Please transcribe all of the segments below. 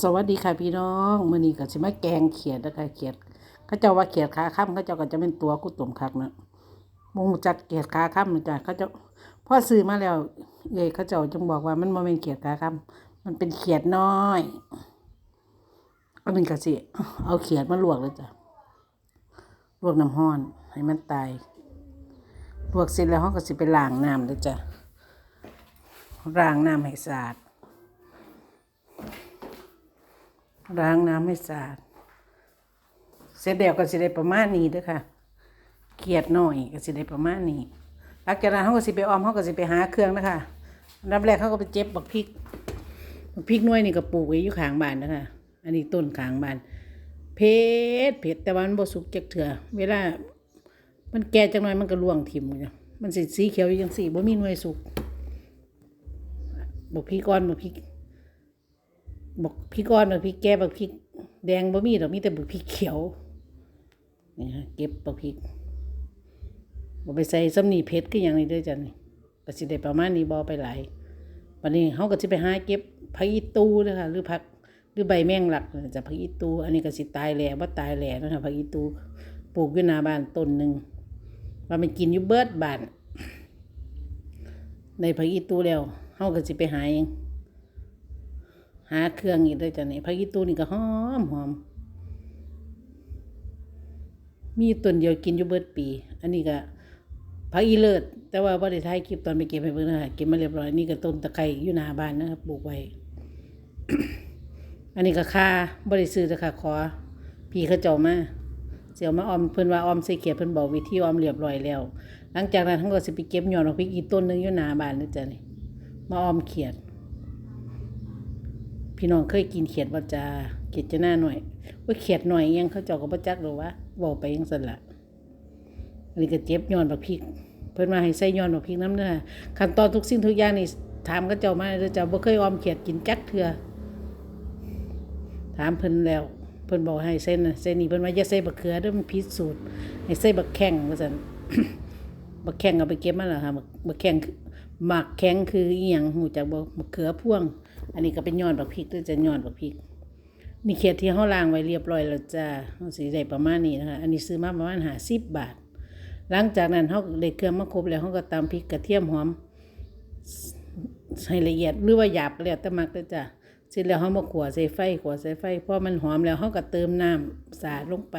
สวัสดีค่ะพี่น้องมื้อนี้ก็สิมาแกงเขียดนะคะเขียดเขาเจ้าว่าเขียดขาค่ำเขาเจ้าก็จะเป็นตัวกุตุ่มคักนะมูจัดเขียดขาค่ำนะจ้ะเขาเจ้าพ่อซื้อมาแล้วเอ้ยเขาเจ้าจงบอกว่ามันบ่แม่นเขียดขาค่ำมันเป็นเขียดน้อยอันนี้ก็สิเอาเขียดมาลวกเลยจ้ะลวกน้ำร้อนให้มันตายลวกเสร็จแล้วเขาก็สิไปล้างน้ำเลยจ้ะล้างน้ำให้สะอาด ล้างน้ำให้สะอาด เสร็จแล้วก็สิได้ประมาณนี้เด้อค่ะเกียดหน่อยก็สิได้ประมาณนี้หลังจากนั้นเขาก็สิไปออมเขาก็สิไปหาเครื่องนะคะอับแรกเขาก็ไปเจ็บบักพริกบักพริกน่วยนี่ก็ปลูกไว้อยู่ขางบ้านนะคะ อันนี้ต้นขางบ้านเผ็ดเผ็ดแต่ว่ามันบ่สุกจักเถื่อเวลา มันแก่จังหน่อยมันก็ร่วงถิ่มจ้ะมันสิสีเขียวอยู่จังสีบ่มีหน่วยสุกบักพริกก้อนบักพริก บอกพริกอ่อนบอกพริกแก่บอกพริกแดงบ่มีดอกมีแต่บอกพริกเขียวนี่ฮะเก็บบอกพริกบ่ไปใส่ซ้ำนี่เผ็ดคือหยังนี่เด้อจ้ะนี่ก็สิได้ประมาณนี้บ่ไปหลายวันนี้เฮาก็สิไปหาเก็บผักอีตูเด้อค่ะหรือผักหรือใบแมงลักจะผักอีตู อันนี้ก็สิตายแหล่บ่ตายแหล่นะคะผักอีตูปลูกอยู่หน้าบ้านต้นหนึงว่ามันกินอยู่เบิดบ้านในผักอีตูแล้วเฮาก็สิไปหาเอง หาเครื่องอีกด้วยจ้ะนี่ผักอีตูนี่ก็หอมหอม มีต้นเดียวกินอยู่เบิดปี อันนี้ก็ผักอีเลิศแต่ว่าบ่ได้ถ่ายคลิปตอนไปเก็บให้เบิ่งนะคะเก็บมาเรียบร้อยนี่ก็ต้นตะไคร้อยู่หน้าบ้านนะครับปลูกไว้ อันนี้ก็ค่าบ่ได้ซื้อแต่ค่ะขอพี่เขาเจ้ามาเสียวมาออมเพิ่นว่าออมใส่เขียดเพิ่นบอกวิธีออมเรียบร้อยแล้ว หลังจากนั้นทั้งก็สิไปเก็บหยอดของพริกอีกต้นหนึงอยู่หน้าบ้านนะจ๊ะนี่มาออมเขียด พี่น้องเคยกินเขียดว่าจาเขียดจะหน้าหน่อยว่าเขียดหน่อยยังเขาเจ้าก็บ่จักหรอว่าเว้าไปจังซั่นละอันนี้ก็เจ็บย้อนบักพริก เพิ่นมาให้ใส่ย้อนบักพริกน้ำเด้อขั้นตอนทุกสิ่งทุกอย่างนี่ถามเขาเจ้ามาเด้อเจ้าบ่เคยออมเขียดกินจักเทื่อถามเพิ่นแล้ว เพิ่นบอกให้ใส่น่ะใส่นี่เพิ่นว่าอย่าใส่บักเขือเด้อมันผิดสูตรให้ใส่บักแข้งว่าซั่นบักแข้งเอาไปเก็บมาแล้วค่ะบักแข้งหมักแข้งคืออีหยังหูจักบ่บักเขือพ่วง อันนี้ก็เป็นยอดบักพริกด้วยจะยอดบักพริก นี่เขียดที่เฮาล้างไว้เรียบร้อยแล้วจ้าเฮาสิได้ประมาณนี้นะคะ อันนี้ซื้อมาประมาณ50บบาท หลังจากนั้นเฮาได้เครื่องมาครบแล้วเฮาก็ตำพริกกระเทียมหอมให้ละเอียดหรือว่าหยาบแล้วแต่มักเด้อจ้าเสร็จแล้วเฮามาขัวใส่ไฟขัวใส่ไฟพอมันหอมแล้วเฮาก็เติมน้ำสาดลงไป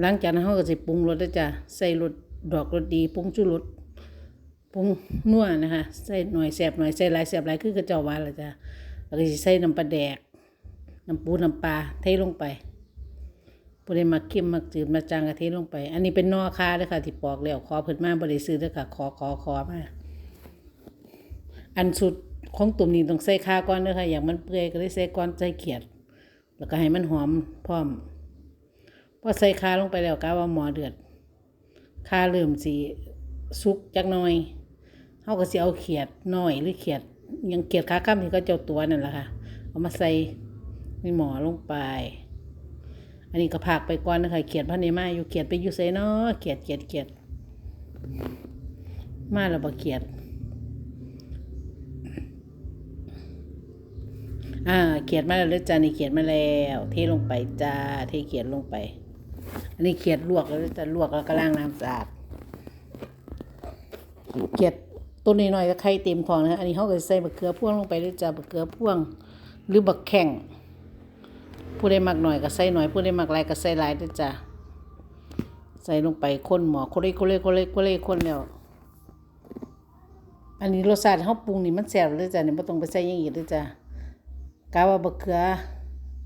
หลังจากนั้นเขาก็สิปรุงรสด้วยจ้ะใส่รสดอกรสดีปรุงชูรส ปรุงนัวนะคะใส่หน่อยแสบหน่อยใส่หลายแสบหลายคือกระเจ้าหวาละจ้ะแล้วก็สิใส่น้ำปลาแดกน้ำปูน้ำปลาเทลงไปบ่ได้มักเค็มมักจืดมักจางก็เทลงไป อันนี้เป็นนอคาเด้อค่ะที่ปอกแล้วขอเพิ่นมาบ่ได้ซื้อเด้อค่ะ ขอขอขอมา อันสุดของตุ่มนี้ต้องใส่คาก่อนเด้อค่ะ อย่างมันเปื่อยก็เลยใส่ก่อนใส่เขียด แล้วก็ให้มันหอมพร้อม พอใส่คาลงไปแล้วกาว่าหมอเดือดคาเริ่มสีสุกจักหน่อย เฮาก็สิเอาเขียดน้อยหรือเขียดยังเขียดขาข้ามที่ก็เจ้าตัวนั่นแหละค่ะ เอามาใส่ในหมอลงไป อันนี้ก็พากไปก่อนนะคะเขียดพันในมาอยู่เขียดไปอยู่ไสเนาะเขียดเขียดเขียดมาแล้วบ่เขียดอ่าเขียดมาแล้วเด้อจ้านี่เขียดมาแล้ว เทลงไปจ้าเทเขียดลงไป อันนี้เขียดลวกแล้วจะลวกแล้วก็ล้างน้ำสะอาดเขียด ตัวนี้หน่อยๆก็ไข่เต็มท้องนะอันนี้เขาก็ใส่บักเขือพ่วงลงไปด้วยจ้าบักเขือพ่วง หรือบักแข้งผู้ใดมักหน่อยก็ใส่หน่อยผู้ใดมักหลายก็ใส่หลายด้วยจ้าใส่ลงไปคนหมอโคเล่โคเล่โคเล่โคเล่คนแล้วอันนี้รสชาติเขาปรุงนี่มันแซ่บเลยจ้ะนี่ยไม่ต้องไปใส่ยังอีกเลยจ้ะกาว่าบะเขือ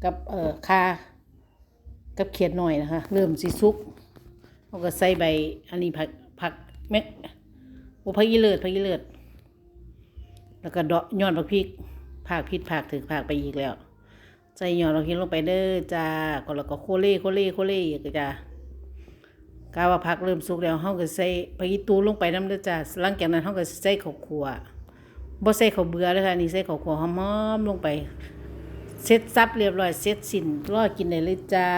กับเอ่อคากับเขียดหน่อยนะคะ เริ่มสิสุกเขาก็ใส่ใบอันนี้ผักผักเม็ด โอ้ผักยีเลิศผักยีเลิศแล้วก็ดอกยอดผักพริกผักพิษผักถึงผักไปอีกแล้วใส่ยอดผักพริกลงไปเด้อจ้าก็แล้วก็โคเล่โคเล่โคเล่อีกจ้ากาว่าผักเริ่มสุกแล้วเขาก็ใส่ผักยีตูลงไปน้ำเด้อจ้าหลังจากนั้นเขาก็ใส่ข้าวคั่วบ่ใส่ข้าวเบื่อเลยค่ะนี่ใส่ข้าวคั่วหอมๆลงไปเสร็จสับเรียบร้อยเสร็จสิ้นรอกินได้เลยจ้า